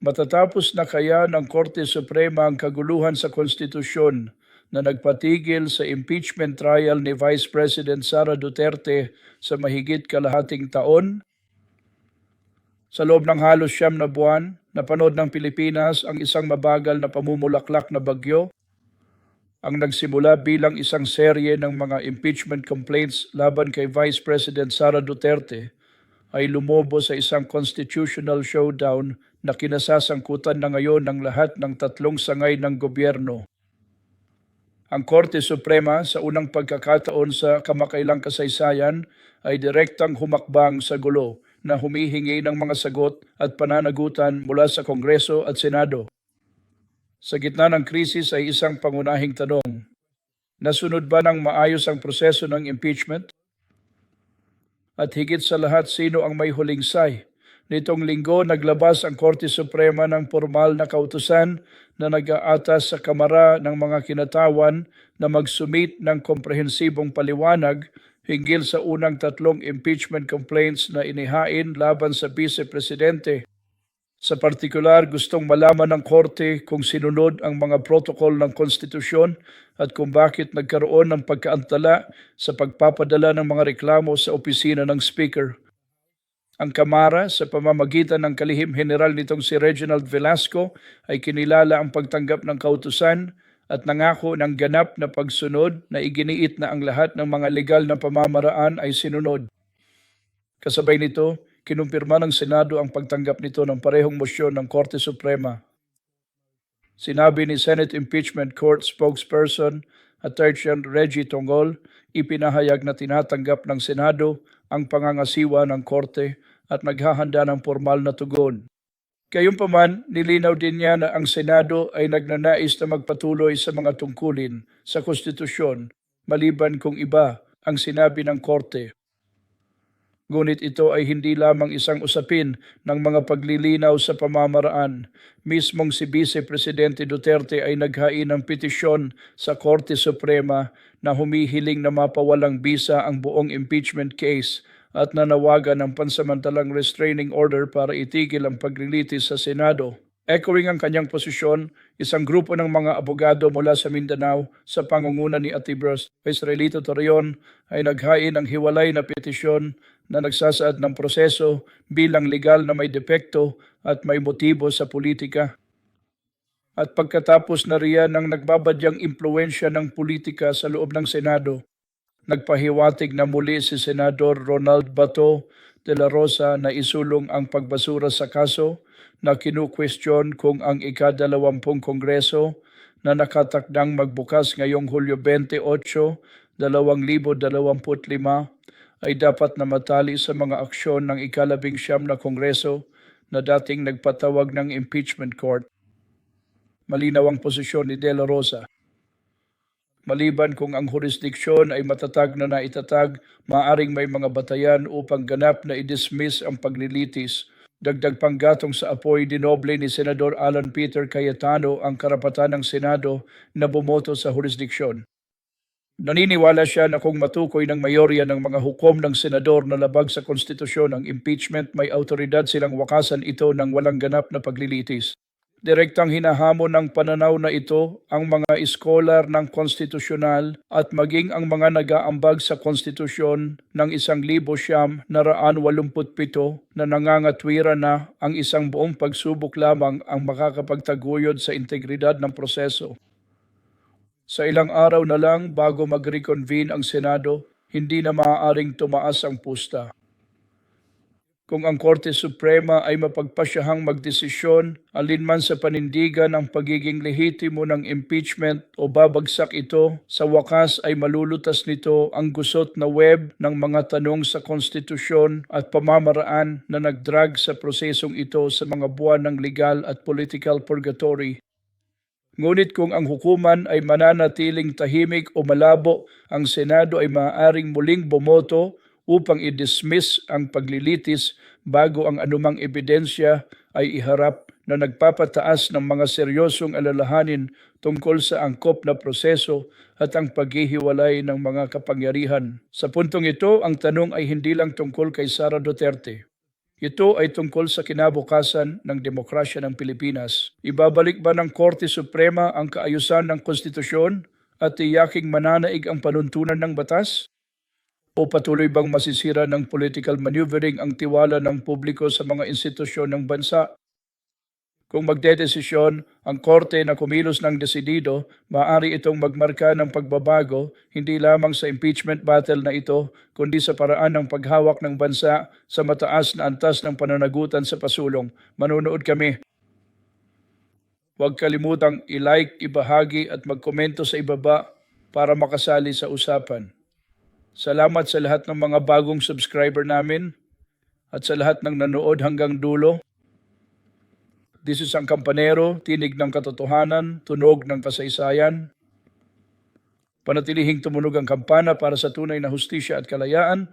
Matatapos na kaya ng Korte Suprema ang kaguluhan sa konstitusyon na nagpatigil sa impeachment trial ni Vice President Sara Duterte sa mahigit kalahating taon? Sa loob ng halos siyam na buwan, napanood ng Pilipinas ang isang mabagal na pamumulaklak na bagyo ang nagsimula bilang isang serye ng mga impeachment complaints laban kay Vice President Sara Duterte ay lumobo sa isang constitutional showdown na kinasasangkutan na ngayon ng lahat ng tatlong sangay ng gobyerno. Ang Korte Suprema sa unang pagkakataon sa kamakailang kasaysayan ay direktang humakbang sa gulo na humihingi ng mga sagot at pananagutan mula sa Kongreso at Senado. Sa gitna ng krisis ay isang pangunahing tanong. Nasunod ba ng maayos ang proseso ng impeachment? At higit sa lahat, sino ang may huling say? Nitong linggo, naglabas ang Korte Suprema ng formal na kautusan na nag-aatas sa Kamara ng mga kinatawan na magsumit ng komprehensibong paliwanag hinggil sa unang tatlong impeachment complaints na inihain laban sa Vice Presidente. Sa partikular, gustong malaman ng Korte kung sinunod ang mga protocol ng konstitusyon at kung bakit nagkaroon ng pagkaantala sa pagpapadala ng mga reklamo sa opisina ng Speaker. Ang Kamara sa pamamagitan ng kalihim general nitong si Reginald Velasco ay kinilala ang pagtanggap ng kautusan at nangako ng ganap na pagsunod na iginiit na ang lahat ng mga legal na pamamaraan ay sinunod. Kasabay nito, kinumpirma ng Senado ang pagtanggap nito ng parehong mosyon ng Korte Suprema. Sinabi ni Senate Impeachment Court spokesperson Attorney Reggie Tongol, ipinahayag na tinatanggap ng Senado ang pangangasiwa ng Korte at naghahanda ng formal na tugon. Gayunpaman, nilinaw din niya na ang Senado ay nagnanais na magpatuloy sa mga tungkulin sa konstitusyon maliban kung iba ang sinabi ng Korte. Ngunit ito ay hindi lamang isang usapin ng mga paglilinaw sa pamamaraan. Mismong si Vice Presidente Duterte ay naghain ng petisyon sa Korte Suprema na humihiling na mapawalang bisa ang buong impeachment case at nanawagan ng pansamantalang restraining order para itigil ang paglilitis sa Senado. Echoing ang kanyang posisyon, isang grupo ng mga abogado mula sa Mindanao sa pangunguna ni Atibros Israelito Torreon ay naghain ng hiwalay na petisyon na nagsasaad ng proseso bilang legal na may depekto at may motibo sa politika. At pagkatapos na riyan ng nagbabadyang impluensya ng politika sa loob ng Senado, Nagpahiwatig na muli si Senador Ronald Bato de la Rosa na isulong ang pagbasura sa kaso na kinukwestiyon kung ang ikadalawampung kongreso na nakatakdang magbukas ngayong Hulyo 28, 2025 ay dapat na matali sa mga aksyon ng ikalabing siyam na kongreso na dating nagpatawag ng impeachment court. Malinaw ang posisyon ni De La Rosa. Maliban kung ang jurisdiksyon ay matatag na naitatag, maaring may mga batayan upang ganap na i-dismiss ang paglilitis. Dagdag panggatong sa apoy dinoble ni Senador Alan Peter Cayetano ang karapatan ng Senado na bumoto sa jurisdiksyon. Naniniwala siya na kung matukoy ng mayorya ng mga hukom ng senador na labag sa konstitusyon ang impeachment, may autoridad silang wakasan ito ng walang ganap na paglilitis. Direktang hinahamon ng pananaw na ito ang mga iskolar ng konstitusyonal at maging ang mga nag-aambag sa konstitusyon ng isang libo siyam na raan walumputpito na nangangatwira na ang isang buong pagsubok lamang ang makakapagtaguyod sa integridad ng proseso. Sa ilang araw na lang bago mag-reconvene ang Senado, hindi na maaaring tumaas ang pusta kung ang Korte Suprema ay mapagpasyahang magdesisyon alinman sa panindigan ng pagiging lehitimo ng impeachment o babagsak ito, sa wakas ay malulutas nito ang gusot na web ng mga tanong sa konstitusyon at pamamaraan na nagdrag sa prosesong ito sa mga buwan ng legal at political purgatory. Ngunit kung ang hukuman ay mananatiling tahimik o malabo, ang Senado ay maaaring muling bumoto upang i-dismiss ang paglilitis bago ang anumang ebidensya ay iharap na nagpapataas ng mga seryosong alalahanin tungkol sa angkop na proseso at ang paghihiwalay ng mga kapangyarihan. Sa puntong ito, ang tanong ay hindi lang tungkol kay Sara Duterte. Ito ay tungkol sa kinabukasan ng demokrasya ng Pilipinas. Ibabalik ba ng Korte Suprema ang kaayusan ng konstitusyon at tiyaking mananaig ang panuntunan ng batas? O patuloy bang masisira ng political maneuvering ang tiwala ng publiko sa mga institusyon ng bansa? Kung magdedesisyon ang korte na kumilos ng desidido, maaari itong magmarka ng pagbabago hindi lamang sa impeachment battle na ito, kundi sa paraan ng paghawak ng bansa sa mataas na antas ng pananagutan sa pasulong. Manunood kami. Huwag kalimutang i-like, ibahagi at magkomento sa ibaba para makasali sa usapan. Salamat sa lahat ng mga bagong subscriber namin at sa lahat ng nanood hanggang dulo. This is ang kampanero, tinig ng katotohanan, tunog ng kasaysayan. Panatilihing tumunog ang kampana para sa tunay na hustisya at kalayaan